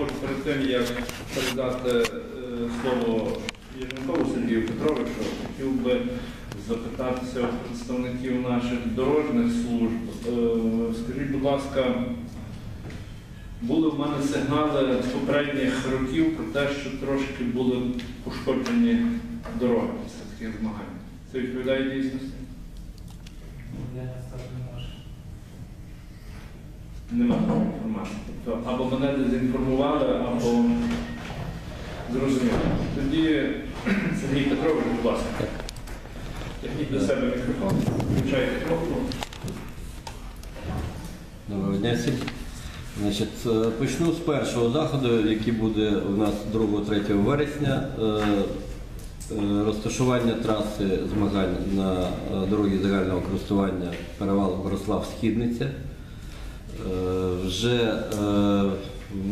можу перед тим, як передати е, слово Єрмакову Сергію Петровичу, хотів би запитатися у представників наших дорожніх служб. Е, Скажіть, будь ласка, були в мене сигнали з попередніх років про те, що трошки були пошкоджені дороги після таких змагань. Це відповідає дійсності? Я не скажу не можу. Немає такої інформації. Тобто або мене дезінформували, або зрозуміло. Тоді Сергій Петрович, будь ласка. Тягніть до себе мікрофон, включайте кнопку. Доброго дня всім. Значить, е, почну з першого заходу, який буде у нас 2-3 вересня. Е, е, Розташування траси змагань на дорогі загального користування перевал Борислав Східниця. Е, Вже е,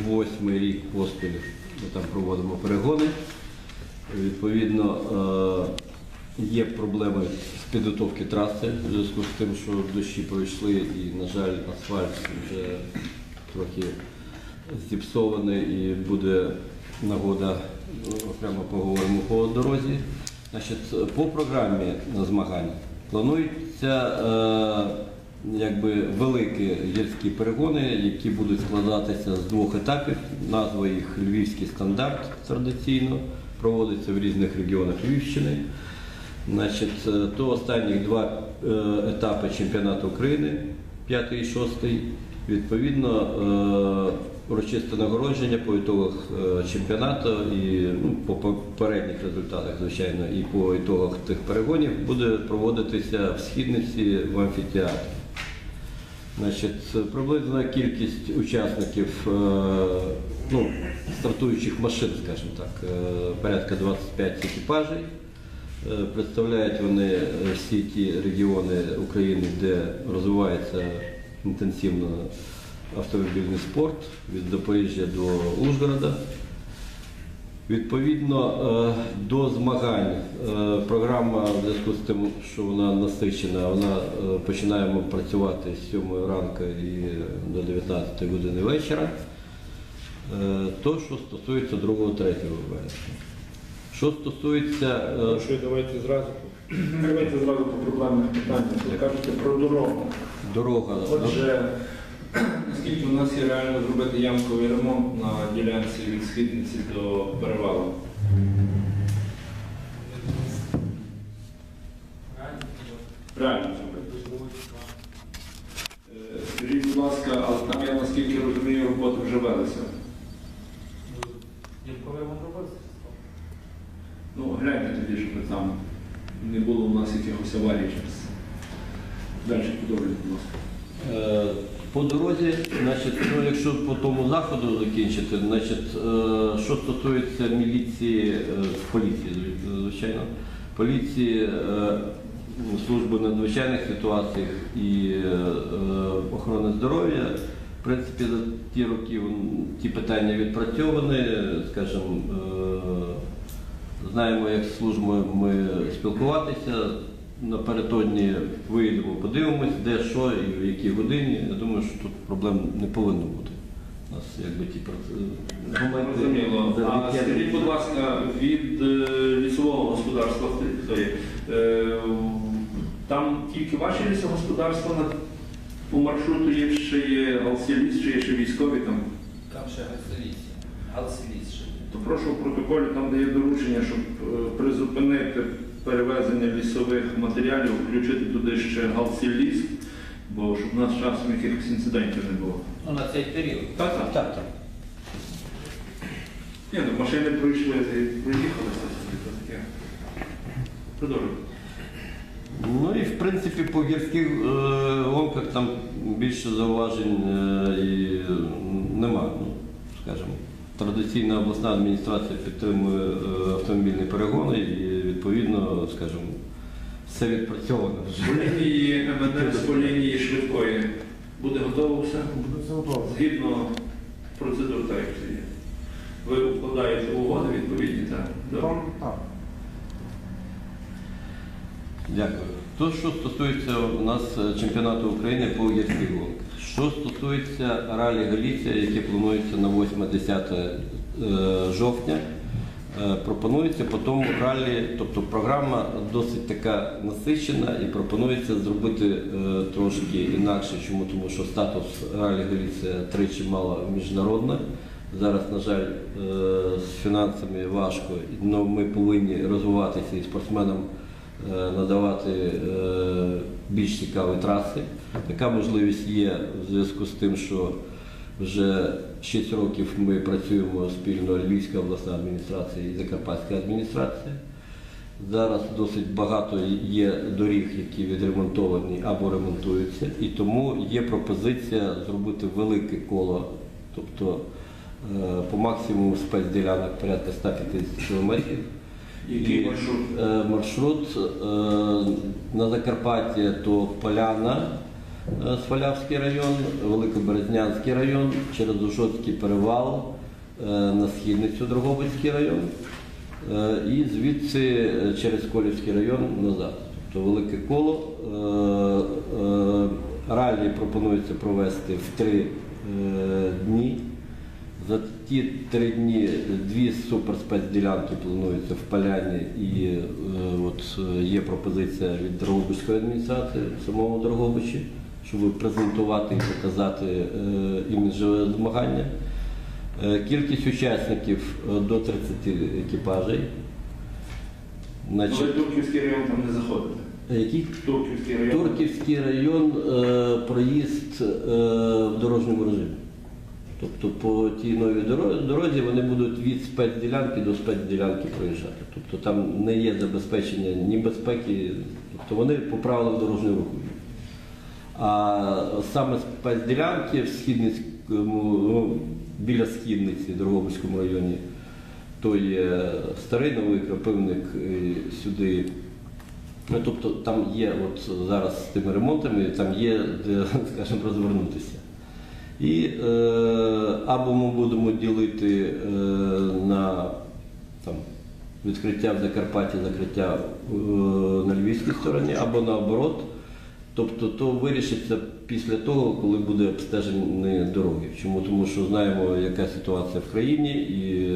восьмий рік поспіль ми там проводимо перегони. Відповідно, е, є проблеми з підготовки траси в зв'язку з тим, що дощі пройшли і, на жаль, асфальт вже трохи зіпсований і буде нагода, окремо поговоримо по дорозі. Значить, по програмі плануються е, якби великі гірські перегони, які будуть складатися з двох етапів. Назва їх Львівський стандарт традиційно проводиться в різних регіонах Львівщини. Значить, е, то останні два е, етапи чемпіонату України, 5 і 6. Відповідно, е, урочисте нагородження по ітогах чемпіонату і ну, по попередніх результатах, звичайно, і по ітогах тих перегонів буде проводитися в східниці в амфітеатрі. Значить, приблизна кількість учасників, е, ну, стартуючих машин, скажімо так, е, порядка 25 екіпажей. Е, Представляють вони всі ті регіони України, де розвивається інтенсивно автомобільний спорт від Запоріжжя до Ужгорода. Відповідно е, до змагань е, програма в зв'язку з тим, що вона насичена, вона е, починаємо працювати з 7 ранку і до 19 години вечора. То, що стосується 2-3 вересня. Що стосується е, Що давайте зразу. Давайте зразу по проблемних питаннях. Кажете про дорогу. дорога, Отже, наскільки у нас є реально зробити ямковий ремонт на ділянці від східниці до перевалу? Реально зробити. Е, Скажіть, будь ласка, але там, я наскільки розумію, роботи вже велися. Ділковий вам робився? Ну, гляньте тоді, щоб там не було у нас якихось аварій через. Далі подобається, будь ласка. Е, По дорозі, ну, якщо по тому заходу закінчити, е, що стосується міліції, е, поліції, звичайно, поліції, е, служби надзвичайних ситуаціях і охорони здоров'я, в принципі, за ті роки ті питання відпрацьовані, скажімо, знаємо, як з службою ми спілкуватися. Напередодні виїдемо, подивимось, де що і в якій годині. Я думаю, що тут проблем не повинно бути. У нас якби ті моменти. А скажіть, будь ласка, від е, лісового господарства? Е, там тільки ваші лісогосподарства на по маршруту є ще є Галсіліс, чи є ще військові там? Там ще Галсиліс. Галсиліс ще. То прошу в протоколі, там де є доручення, щоб е, призупинити перевезення лісових матеріалів, включити туди ще Галсіліс, бо щоб у нас часом якихось інцидентів не було. Ну, на цей період. Так, так. Так, так. Ні, ну машини пройшли, і проїхали все таке. Продовжуйте. Ну і в принципі по гірських е, гонках там більше зауважень е, і нема. Ну, скажімо, традиційна обласна адміністрація підтримує е, автомобільні перегони і відповідно, скажімо, все відпрацьовано. По лінії МНС, по лінії швидкої буде готово все? Буде все готово. Згідно процедур, так як це є. Ви укладаєте угоди відповідні, так? Добре. Так. Дякую. То, що стосується у нас е, чемпіонату України по гірських гонках. Що стосується ралі Галіція, яке планується на 8-10 е, жовтня, е, пропонується по тому ралі, тобто програма досить така насичена і пропонується зробити е, трошки інакше. Чому? Тому що статус ралі Галіція тричі мала міжнародна. Зараз, на жаль, з фінансами важко, але ми повинні розвиватися і спортсменам надавати е, більш цікаві траси. Така можливість є в зв'язку з тим, що вже 6 років ми працюємо спільно Львівська обласна адміністрація і Закарпатська адміністрація. Зараз досить багато є доріг, які відремонтовані або ремонтуються, і тому є пропозиція зробити велике коло, тобто е, по максимуму спецділянок порядка 150 кілометрів. Який маршрут? е, Маршрут е, на Закарпаття то Поляна, е, Свалявський район, Великоберезнянський район, через Ужгородський перевал, е, на Східницю Дрогобицький район е, і звідси е, через Колівський район назад. Тобто велике коло. Е, е, Ралі пропонується провести в три е, дні. Ті три дні дві суперспецділянки плануються в Поляні, і е, от е, є пропозиція від Дрогобицької адміністрації в самому Дрогобичі, щоб презентувати і показати е, іміджове змагання. Е, Кількість учасників е, до 30 екіпажей. Значить, Ви Турківський район там не заходите. які? Турківський район. Турківський район е, проїзд е, в дорожньому режимі. Тобто по тій новій дорозі, вони будуть від спецділянки до спецділянки проїжджати. Тобто там не є забезпечення ні безпеки, тобто вони по правилам дорожнього руху. А саме спецділянки в східницькому, ну, біля східниці Дрогобицькому районі, то є старий новий крапивник сюди Ну, тобто там є от зараз з тими ремонтами, там є де, скажімо, розвернутися. І е, або ми будемо ділити е, на там, відкриття в Закарпатті, закриття е, на львівській стороні, або наоборот. Тобто то вирішиться після того, коли буде обстежені дороги. Чому? Тому що знаємо, яка ситуація в країні, і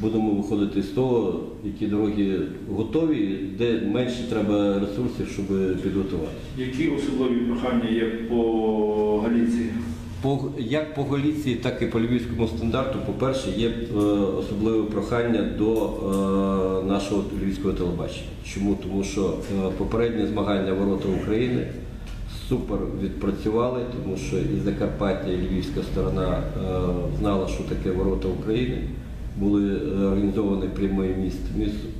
будемо виходити з того, які дороги готові, де менше треба ресурсів, щоб підготувати. Які особливі прохання є по Галіції? По, як по Галіції, так і по львівському стандарту, по-перше, є е, особливе прохання до е, нашого львівського телебачення. Чому? Тому що е, попередні змагання ворота України супер відпрацювали, тому що і Закарпаття, і львівська сторона е, знала, що таке ворота України. Були е, організовані прямий міст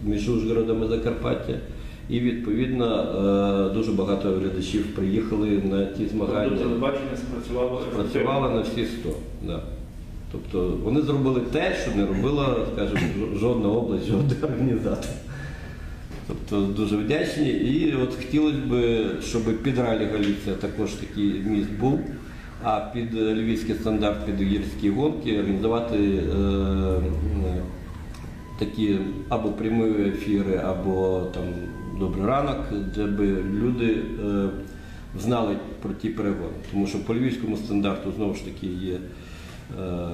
між, Ужгородом і Закарпаття. І відповідно е, дуже багато глядачів приїхали на ті змагання. Тобто телебачення спрацювало? Працювала на всі 100. Да. Тобто вони зробили те, що не робила, скажімо, жодна область, жодний організатор. Тобто дуже вдячні. І от хотілося б, щоб під ралі Галіція також такий міст був, а під львівський стандарт під гірські гонки організувати е, е, такі або прямі ефіри, або там добрий ранок, де би люди е, знали про ті перегони. Тому що по львівському стандарту знову ж таки є е,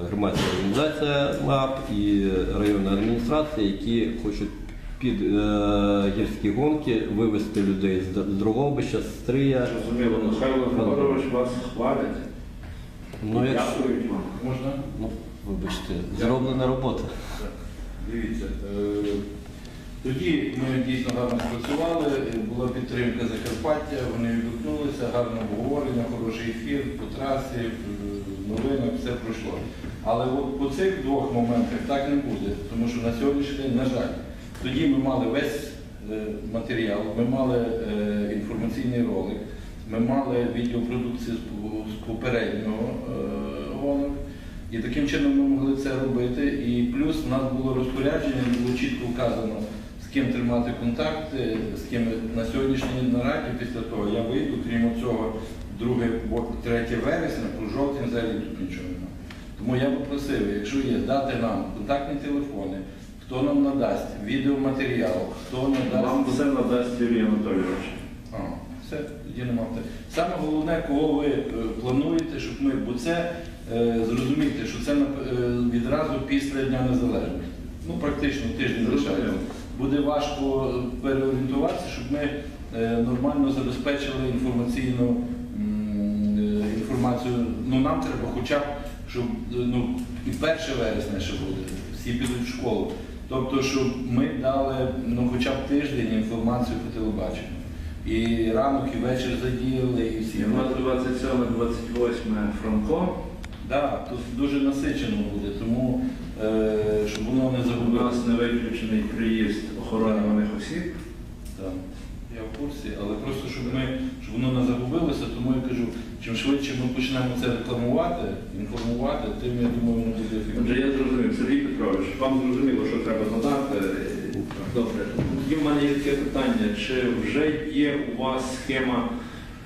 громадська організація МАП і районна адміністрація, які хочуть під е, гірські гонки вивезти людей з Д- з Стрия. Зрозуміло, Михайло Григорович вас хвалить. Ну, якщо, Дякують вам. Можна? ну, вибачте, зроблена робота. Дивіться, е, тоді ми дійсно гарно спрацювали, була підтримка Закарпаття, вони відгукнулися, гарне обговорення, хороший ефір по трасі, е, новинах, все пройшло. Але от по цих двох моментах так не буде, тому що на сьогоднішній день, на жаль, тоді ми мали весь е, матеріал, ми мали інформаційний ролик, ми мали відеопродукцію з попереднього е, гонок. І таким чином ми могли це робити. І плюс у нас було розпорядження, було чітко вказано, з ким тримати контакти, з ким на сьогоднішній нараді після того я вийду, крім цього, 2, 3 вересня, про жовтень взагалі тут нічого немає. Тому я попросив, якщо є, дати нам контактні телефони, хто нам надасть відеоматеріал, хто надасть. Вам все надасть Юрій Анатолійович. Все, тоді нема. Саме головне, кого ви е, плануєте, щоб ми, бо це е, зрозуміти, що це е, відразу після Дня Незалежності. Ну, практично тиждень лишається. Буде важко переорієнтуватися, щоб ми нормально забезпечили інформаційну інформацію. Ну, нам треба хоча б, щоб ну, і 1 вересня ще буде, всі підуть в школу. Тобто, щоб ми дали ну, хоча б тиждень інформацію по телебаченню. І ранок, і вечір задіяли, і всі. І у нас 27-28 Франко. Да, тут дуже насичено буде, тому е, щоб воно не У загубилося. нас не виключений приїзд охоронюваних осіб. Так, я в курсі, але просто щоб ми щоб воно не загубилося, тому я кажу, чим швидше ми почнемо це рекламувати, інформувати, тим я думаю, воно буде Отже, я зрозумів, Сергій Петрович, вам зрозуміло, що треба надати. Добре. Тоді в мене є таке питання, чи вже є у вас схема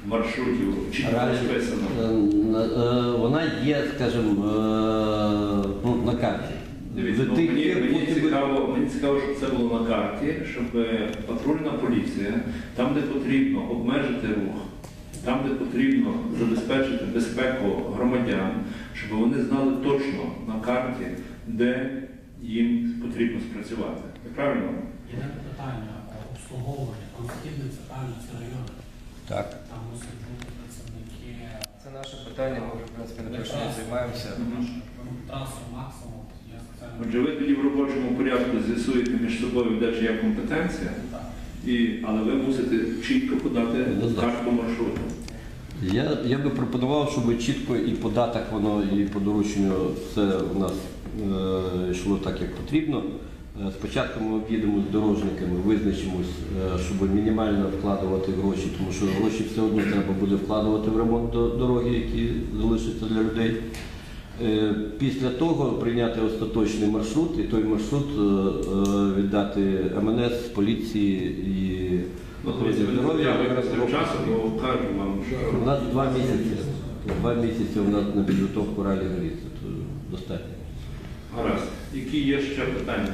маршрутів, чи розписана? е, е, Вона є, скажімо, е, ну, на карті. Дивіться, ну, мені, мені, цікаво, мені цікаво, щоб це було на карті, щоб патрульна поліція, там, де потрібно обмежити рух, там, де потрібно забезпечити безпеку громадян, щоб вони знали точно на карті, де їм потрібно спрацювати. Правильно? Єдине питання е, обслуговування, конституційний центральний це район. Так. Там мусять бути працівники Це наше питання, ми вже, в принципі, не точно займаємося. трасу максимум. Отже, ви тоді в робочому порядку з'ясуєте між собою, де чия компетенція, і, але ви мусите чітко подати Ну, карту маршруту. Я, я би пропонував, щоб чітко і по датах воно, і по дорученню все у нас е, йшло так, як потрібно. Е, Спочатку ми об'їдемо з дорожниками, визначимось, е, щоб мінімально вкладувати гроші, тому що гроші все одно треба буде вкладувати в ремонт дороги, які залишаться для людей. Е, Після того прийняти остаточний маршрут і той маршрут віддати МНС, поліції і Ну, що у нас два місяці. Два місяці у нас на підготовку ралі горіться, то достатньо. гаразд. Які є ще питання?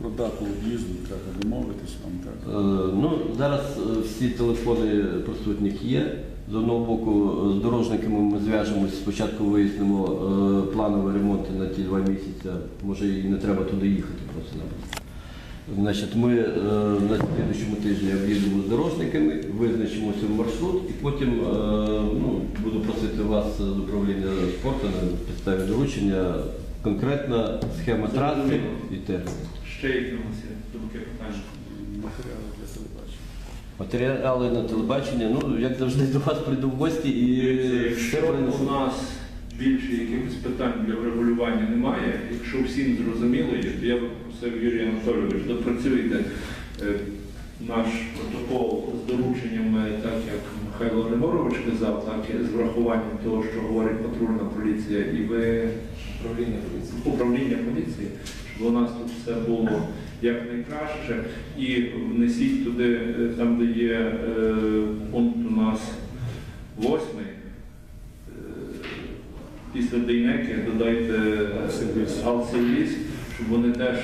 Про дату в'їзду треба домовитися вам так. Е, Ну, зараз е, всі телефони присутніх є. З одного боку, е, з дорожниками ми зв'яжемось, спочатку вияснимо е, планові ремонти на ті два місяці. Може і не треба туди їхати просто-напросто. Значить, ми е, на слідчому тижні об'їдемо з дорожниками, визначимося в маршрут і потім е, ну, буду просити вас з управління спорту на підставі доручення конкретна схема траси і терміни. Ще якимось у нас є таке питання? Матеріали для телебачення. Матеріали на телебачення, ну як завжди до вас прийду в гості і все Якщо принесу. у нас більше якихось питань для врегулювання немає, якщо всім зрозуміло є, то я би попросив Юрій Анатолійович, допрацюйте е, наш протокол з дорученнями, так як Михайло Григорович казав, так і з врахуванням того, що говорить патрульна поліція, і ви Управління поліції. управління поліції, щоб у нас тут все було якнайкраще. І внесіть туди, е, там, де є е, пункт у нас восьмий, е, після Дейнеки додайте. Алсиліс, щоб вони теж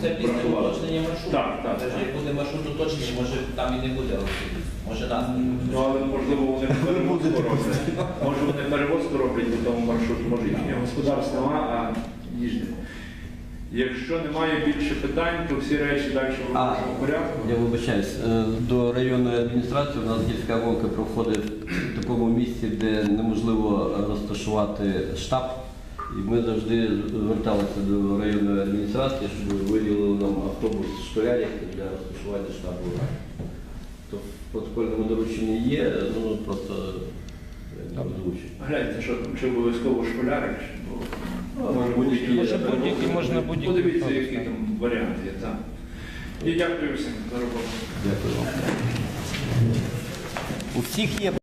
Це після уточнення маршруту. Так, так, Це ж так. як буде маршрут уточнений, може там і не буде автомобілів. Може нас не Ну, але можливо вони перевозку роблять. Може вони перевозку роблять по тому маршруту, може їхнє господарство, а їждження. Якщо немає більше питань, то всі речі далі в А, робочому порядку. Я вибачаюсь, е, до районної адміністрації у нас гірська гонка проходить в такому місці, де неможливо розташувати штаб. І ми завжди зверталися до районної адміністрації, щоб виділили нам автобус школярів для розташування штабу. То в протокольному дорученні є, ну просто е, озвучу. Гляньте, що чи обов'язково школяри, чи бо Ну, може, будь-які. Може, будь-які, можна будь-які. Подивіться, які там варіанти є. Так. І дякую всім за роботу. Дякую вам. У всіх є